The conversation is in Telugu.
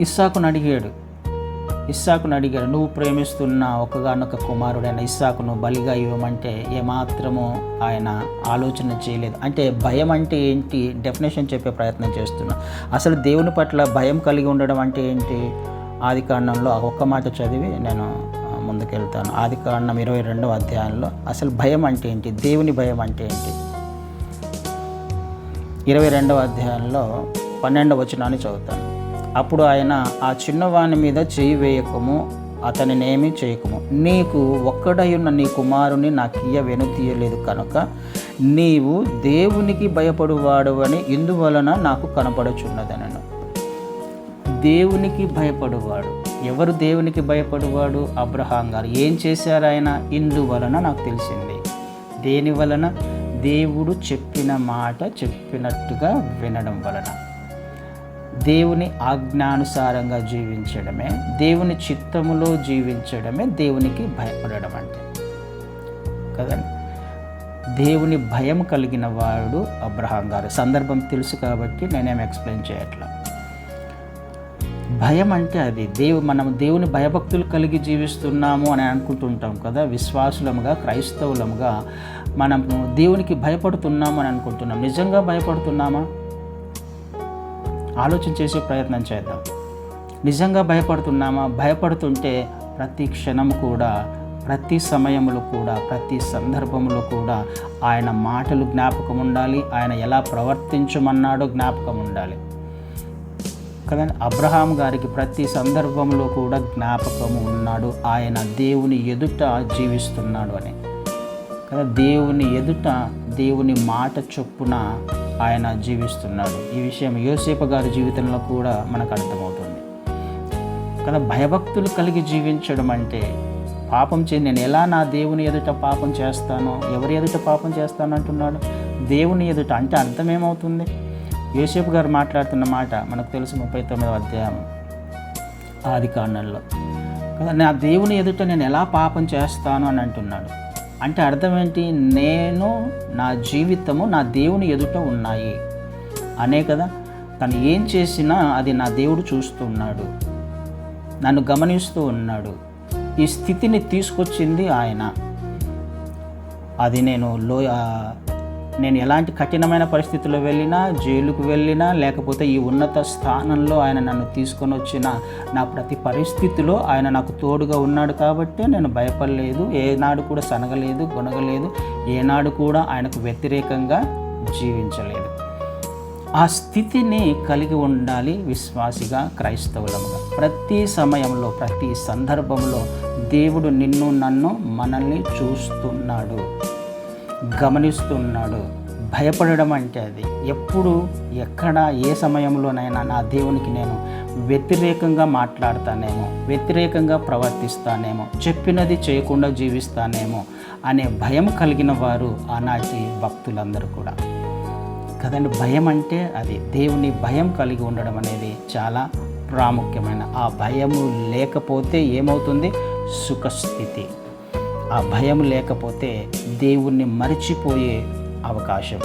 ఇస్సాకును అడిగాడు. ఇస్సాకును అడిగాడు నువ్వు ప్రేమిస్తున్న ఒకగానొక కుమారుడైన ఇస్సాకును బలిగా ఇవ్వమంటే ఏమాత్రము ఆయన ఆలోచన చేయలేదు. అంటే భయం అంటే ఏంటి? డెఫినేషన్ చెప్పే ప్రయత్నం చేస్తున్నా. అసలు దేవుని పట్ల భయం కలిగి ఉండడం అంటే ఏంటి? ఆది కాండంలో ఒక్క మాట చదివి నేను ముందుకెళ్తాను. ఆది కాండం ఇరవై రెండవ అధ్యాయంలో అసలు భయం అంటే ఏంటి? దేవుని భయం అంటే ఏంటి? ఇరవై రెండవ అధ్యాయంలో పన్నెండవ వచనాన్ని చదువుతాను. అప్పుడు ఆయన ఆ చిన్నవాని మీద చేయి వేయకము అతనినేమి చేయకము. నీకు ఒక్కడయున్న నీ కుమారుని నాకియ్య ఇయ్య వెనుతీయలేదు కనుక నీవు దేవునికి భయపడువాడు అని ఇందువలన నాకు కనపడుచున్నదనను. దేవునికి భయపడువాడు. ఎవరు దేవునికి భయపడువాడు? అబ్రహాం గారు. ఏం చేశారు ఆయన? ఇందువలన నాకు తెలిసింది. దేని వలన? దేవుడు చెప్పిన మాట చెప్పినట్టుగా వినడం వలన. దేవుని ఆజ్ఞానుసారంగా జీవించడమే దేవుని చిత్తములో జీవించడమే దేవునికి భయపడడం అంటే. కదండి? దేవుని భయం కలిగిన వాడు అబ్రహాం గారు. సందర్భం తెలుసు కాబట్టి నేనేం ఎక్స్ప్లెయిన్ చేయట్లా. భయం అంటే అది. దేవు మనం దేవుని భయభక్తులు కలిగి జీవిస్తున్నాము అని అనుకుంటుంటాం కదా. విశ్వాసులముగా క్రైస్తవులముగా మనము దేవునికి భయపడుతున్నాము అని అనుకుంటున్నాం. నిజంగా భయపడుతున్నామా? ఆలోచన చేసే ప్రయత్నం చేద్దాం. నిజంగా భయపడుతున్నామా? భయపడుతుంటే ప్రతి క్షణం కూడా ప్రతి సమయంలో కూడా ప్రతి సందర్భంలో కూడా ఆయన మాటలు జ్ఞాపకం ఉండాలి. ఆయన ఎలా ప్రవర్తించమన్నాడో జ్ఞాపకం ఉండాలి. కదండి? అబ్రహాం గారికి ప్రతి సందర్భంలో కూడా జ్ఞాపకం ఉన్నాడు. ఆయన దేవుని ఎదుట జీవిస్తున్నాడు అని. కదా? దేవుని ఎదుట దేవుని మాట చొప్పున ఆయన జీవిస్తున్నాడు. ఈ విషయం యోసేపు గారి జీవితంలో కూడా మనకు అర్థమవుతుంది. కదా భయభక్తులు కలిగి జీవించడం అంటే పాపం చే నేను ఎలా నా దేవుని ఎదుట పాపం చేస్తానో ఎవరి ఎదుట పాపం చేస్తాను అంటున్నాడు? దేవుని ఎదుట అంటే అర్థం ఏమవుతుంది? యోసేపు గారు మాట్లాడుతున్న మాట మనకు తెలుసు ముప్పై తొమ్మిదవ అధ్యాయం ఆది కాండంలో. కదా నా దేవుని ఎదుట నేను ఎలా పాపం చేస్తాను అని అంటున్నాడు. అంటే అర్థం ఏంటి నేను నా జీవితము నా దేవుని ఎదుట ఉన్నాయి. అనే కదా? తను ఏం చేసినా అది నా దేవుడు చూస్తున్నాడు. నన్ను గమనిస్తూ ఉన్నాడు. ఈ స్థితిని తీసుకొచ్చింది ఆయన. అది నేను లో నేను ఎలాంటి కఠినమైన పరిస్థితుల్లో వెళ్ళినా జైలుకు వెళ్ళినా లేకపోతే ఈ ఉన్నత స్థానంలో ఆయన నన్ను తీసుకొని వచ్చిన నా ప్రతి పరిస్థితిలో ఆయన నాకు తోడుగా ఉన్నాడు కాబట్టి నేను భయపడలేదు. ఏనాడు కూడా సనగలేదు గుణగలేదు. ఏనాడు కూడా ఆయనకు వ్యతిరేకంగా జీవించలేదు. ఆ స్థితిని కలిగి ఉండాలి విశ్వాసిగా క్రైస్తవులముగా. ప్రతి సమయంలో ప్రతి సందర్భంలో దేవుడు నిన్ను నన్ను మనల్ని చూస్తున్నాడు. గమనిస్తున్నాడు. భయపడడం అంటే అది. ఎప్పుడు ఎక్కడ ఏ సమయంలోనైనా నా దేవునికి నేను వ్యతిరేకంగా మాట్లాడతానేమో వ్యతిరేకంగా ప్రవర్తిస్తానేమో చెప్పినది చేయకుండా జీవిస్తానేమో అనే భయం కలిగిన వారు ఆనాటి భక్తులందరూ కూడా. కదండి భయం అంటే అది. దేవుని భయం కలిగి ఉండడం అనేది చాలా ప్రాముఖ్యమైన. ఆ భయము లేకపోతే ఏమవుతుంది? సుఖస్థితి. ఆ భయం లేకపోతే దేవుణ్ణి మరిచిపోయే అవకాశం.